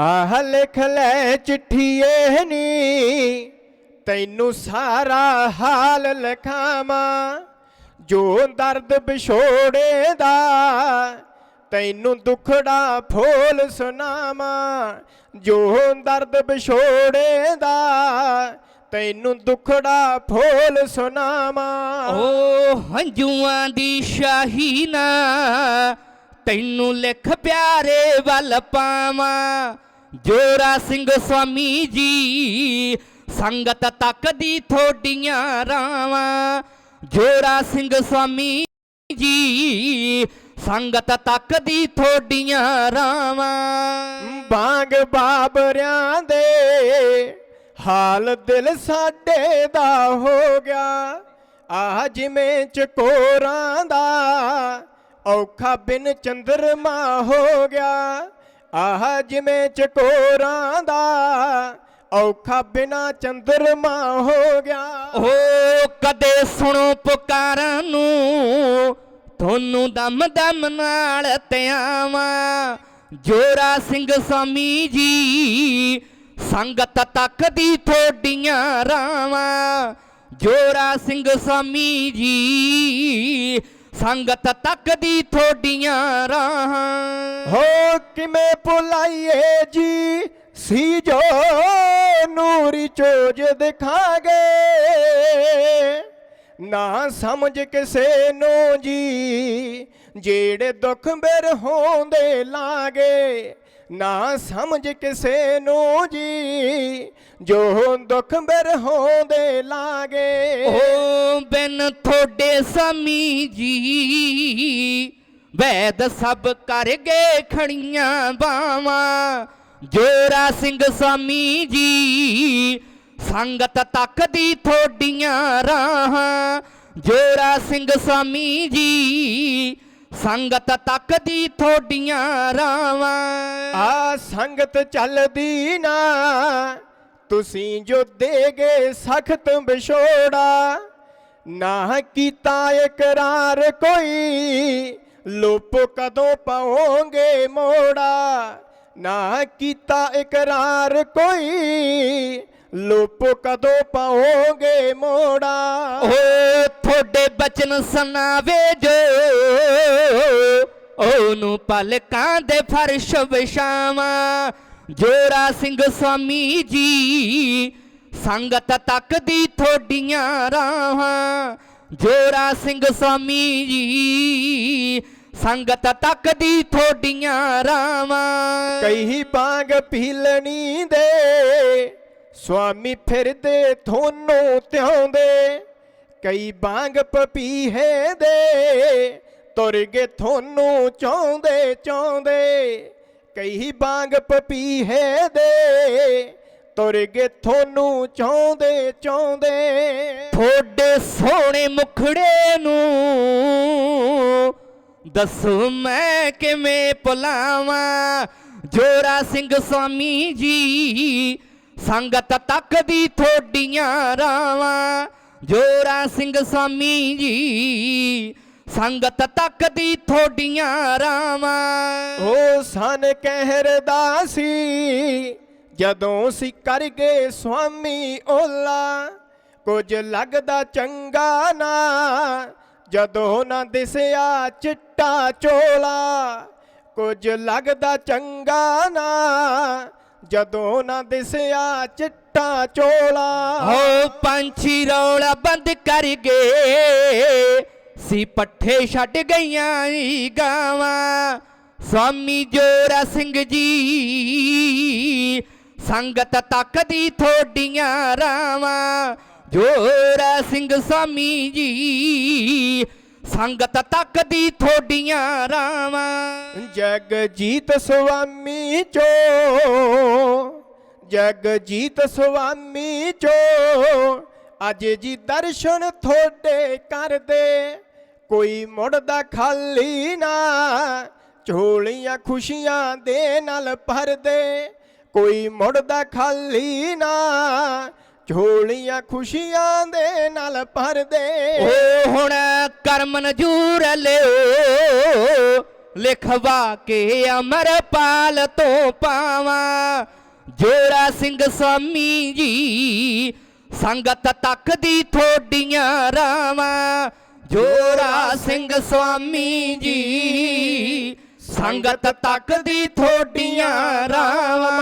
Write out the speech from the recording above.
ਆਹ ਲਿਖ ਲੈ ਚਿੱਠੀ ਇਹ ਨੀ, ਤੈਨੂੰ ਸਾਰਾ ਹਾਲ ਲਿਖਾਵਾਂ। ਜੋ ਦਰਦ ਵਿਛੋੜੇ ਦਾ ਤੈਨੂੰ ਦੁਖੜਾ ਫੋਲ ਸੁਣਾਵਾਂ। ਜੋ ਦਰਦ ਵਿਛੋੜੇ ਦਾ ਤੈਨੂੰ ਦੁਖੜਾ ਫੋਲ ਸੁਣਾਵਾਂ। ਓ ਹੰਝੂਆਂ ਦੀ ਸ਼ਾਹੀਨਾ ਤੈਨੂੰ ਲਿਖ ਪਿਆਰੇ ਵੱਲ ਪਾਵਾਂ। ਜੋਰਾ ਸਿੰਘ ਸਵਾਮੀ ਜੀ, ਸੰਗਤ ਤੱਕਦੀ ਥੋਡੀਆਂ ਰਾਵਾਂ। ਜੋਰਾ ਸਿੰਘ ਸਵਾਮੀ ਜੀ, ਸੰਗਤ ਤੱਕਦੀ ਥੋਡੀਆਂ ਰਾਵਾਂ। ਬਾਗ ਬਾਬਰਿਆਂ ਦੇ ਹਾਲ ਦਿਲ ਸਾਡੇ ਦਾ ਹੋ ਗਿਆ। ਆਹ ਜਿਵੇਂ ਚਕੋਰਾਂ ਦਾ ਔਖਾ ਬਿਨ ਚੰਦਰਮਾ ਹੋ ਗਿਆ। ਆਹ ਜਿਵੇਂ ਚਟੋਰਾਂ ਦਾ ਔਖਾ ਬਿਨਾ ਚੰਦਰਮਾ ਹੋ ਗਿਆ। ਓ ਕਦੇ ਸੁਣੋ ਪੁਕਾਰਾਂ ਨੂੰ, ਤੁਹਾਨੂੰ ਦਮ ਦਮ ਨਾਲ ਧਿਆਵਾਂ ਜੋਰਾ ਸਿੰਘ ਸਵਾਮੀ ਜੀ, ਸੰਗਤ ਤੱਕਦੀ ਥੋਡੀਆਂ ਰਾਵਾਂ। ਜੋਰਾ ਸਿੰਘ ਸਵਾਮੀ ਜੀ ਸੰਗਤ ਤੱਕਦੀ ਥੋਡੀਆਂ ਰਾਹਾਂ। ਹੋ ਕਿਵੇਂ ਭੁਲਾਈਏ ਜੀ? ਸੀ ਜੋ ਨੂਰੀ ਚੋਜ ਦਿਖਾਗੇ। ਨਾ ਸਮਝ ਕਿਸੇ ਨੂੰ ਜੀ, ਜਿਹੜੇ ਦੁੱਖ ਬਿਰ ਹੋਂਦੇ ਲਾਗੇ। ਨਾ ਸਮਝ ਕਿਸੇ ਨੂੰ ਜੀ, ਜੋ ਦੁੱਖ ਬਿਰ ਲਾਗੇ। ਓ ਬਿਨ ਥੋੜੇ ਸਮੀ ਜੀ, ਵੈਦ ਸਭ ਕਰ ਗਏ ਖੜੀਆਂ ਬਾਵਾਂ। ਜੋਰਾ ਸਿੰਘ ਸਾਮੀ ਜੀ, ਸੰਗਤ ਤੱਕਦੀ ਥੋਡੀਆਂ ਰਾਹਾਂ। ਜੋਰਾ ਸਿੰਘ ਸਾਮੀ ਜੀ ਸੰਗਤ ਤੱਕਦੀ ਥੋਡੀਆਂ ਰਾਵਾਂ। ਆ ਸੰਗਤ ਚੱਲਦੀ ਨਾ, ਤੁਸੀਂ ਜੋ ਦੇਗੇ ਸਖਤ ਵਿਛੋੜਾ। ਨਾ ਕੀਤਾ ਇਕਰਾਰ ਕੋਈ, ਲੁੱਪ ਕਦੋਂ ਪਾਓਗੇ ਮੋੜਾ। ਨਾ ਕੀਤਾ ਇਕਰਾਰ ਕੋਈ ਲੋਪ ਕਦੋਂ ਪਾਓਗੇ ਮੋੜਾ? ਓ ਤੁਹਾਡੇ ਬਚਨ ਸੁਣਾਵੇ ਜੋ। ਉਹਨੂੰ ਪਲਕਾਂ ਦੇ ਫਰਸ਼ ਵਿਛਾਵਾਂ। ਜੋਰਾ ਸਿੰਘ ਸਵਾਮੀ ਜੀ ਸੰਗਤ ਤੱਕਦੀ ਥੋਡੀਆਂ ਰਾਹਾਂ। ਜੋਰਾ ਸਿੰਘ ਸਵਾਮੀ ਜੀ ਸੰਗਤ ਤੱਕਦੀ ਥੋਡੀਆਂ ਰਾਵਾਂ ਕਈ ਬਾਗ ਪੀਲਣੀ ਦੇ। ਸੁਆਮੀ ਫਿਰਦੇ ਥੋਨੂੰ ਤਿਆਉਂਦੇ ਕਈ ਬਾਗ ਪਪੀਹੇ ਦੇ ਤੁਰ ਗਏ ਥੋਨੂੰ ਚਾਹੁੰਦੇ ਚਾਹੁੰਦੇ ਕਈ ਬਾਗ ਪਪੀਹੇ ਦੇ ਤੁਰ ਗਏ ਥੋਨੂੰ ਚਾਹੁੰਦੇ ਚਾਹੁੰਦੇ ਥੋੜੇ ਸੋਹਣੇ ਮੁਖੜੇ ਨੂੰ ਦੱਸੋ ਮੈਂ ਕਿਵੇਂ ਭੁਲਾਵਾਂ? ਜੋਰਾ ਸਿੰਘ ਸਵਾਮੀ ਜੀ ਸੰਗਤ ਤੱਕਦੀ ਥੋਡੀਆਂ ਰਾਵਾਂ। ਜੋਰਾ ਸਿੰਘ ਸਵਾਮੀ ਜੀ, ਸੰਗਤ ਤੱਕਦੀ ਥੋਡੀਆਂ ਰਾਵਾਂ। ਉਹ ਸਨ ਕਹਿਰਦਾ ਸੀ ਜਦੋਂ ਸੀ ਕਰ ਗਏ ਸੁਆਮੀ ਓਲਾ। ਕੁਝ ਲੱਗਦਾ ਚੰਗਾ ਨਾ, ਜਦੋਂ ਨਾ ਦਿਸਿਆ ਚਿੱਟਾ ਚੋਲਾ। ਕੁਝ ਲੱਗਦਾ ਚੰਗਾ ਨਾ ਜਦੋਂ ਨਾ ਦਿਸਿਆ ਚਿੱਟਾ ਚੋਲਾ ਹੋ ਪੰਛੀ ਰੌਲਾ ਬੰਦ ਕਰ ਗਏ। ਸੀ ਪੱਠੇ ਛੱਡ ਗਈਆਂ ਈ ਗਾਵਾਂ। ਸਵਾਮੀ ਜੋਰਾ ਸਿੰਘ ਜੀ, ਸੰਗਤ ਤੱਕਦੀ ਥੋਡੀਆਂ ਰਾਵਾਂ। ਜੋਰਾ ਸਿੰਘ ਸਵਾਮੀ ਜੀ ਸੰਗਤ ਤੱਕਦੀ ਥੋਡੀਆਂ ਰਾਵਾਂ। ਜਗਜੀਤ ਸੁਆਮੀ ਚੋ ਜਗਜੀਤ ਸੁਆਮੀ ਚੋ, ਅੱਜ ਜੀ ਦਰਸ਼ਨ ਥੋੜੇ ਕਰਦੇ, ਕੋਈ ਮੁੜਦਾ ਖਾਲੀ ਨਾ, ਝੋਲੀਆਂ ਖੁਸ਼ੀਆਂ ਦੇ ਨਾਲ ਭਰਦੇ, ਕੋਈ ਮੁੜਦਾ ਖਾਲੀ ਨਾ ਝੋਲੀਆਂ ਖੁਸ਼ੀਆਂ ਦੇ ਨਾਲ ਭਰਦੇ। ਓ ਹੁਣ ਕਰਮ ਨਜੂਰ ਲਿਓ, ਲਿਖਵਾ ਕੇ ਅਮਰਪਾਲ ਤੋਂ ਪਾਵਾਂ। ਜੋਰਾ ਸਿੰਘ ਸਵਾਮੀ ਜੀ ਸੰਗਤ ਤੱਕਦੀ ਥੋਡੀਆਂ ਰਾਵਾਂ। ਜੋਰਾ ਸਿੰਘ ਸਵਾਮੀ ਜੀ ਸੰਗਤ ਤੱਕਦੀ ਥੋਡੀਆਂ ਰਾਵਾਂ।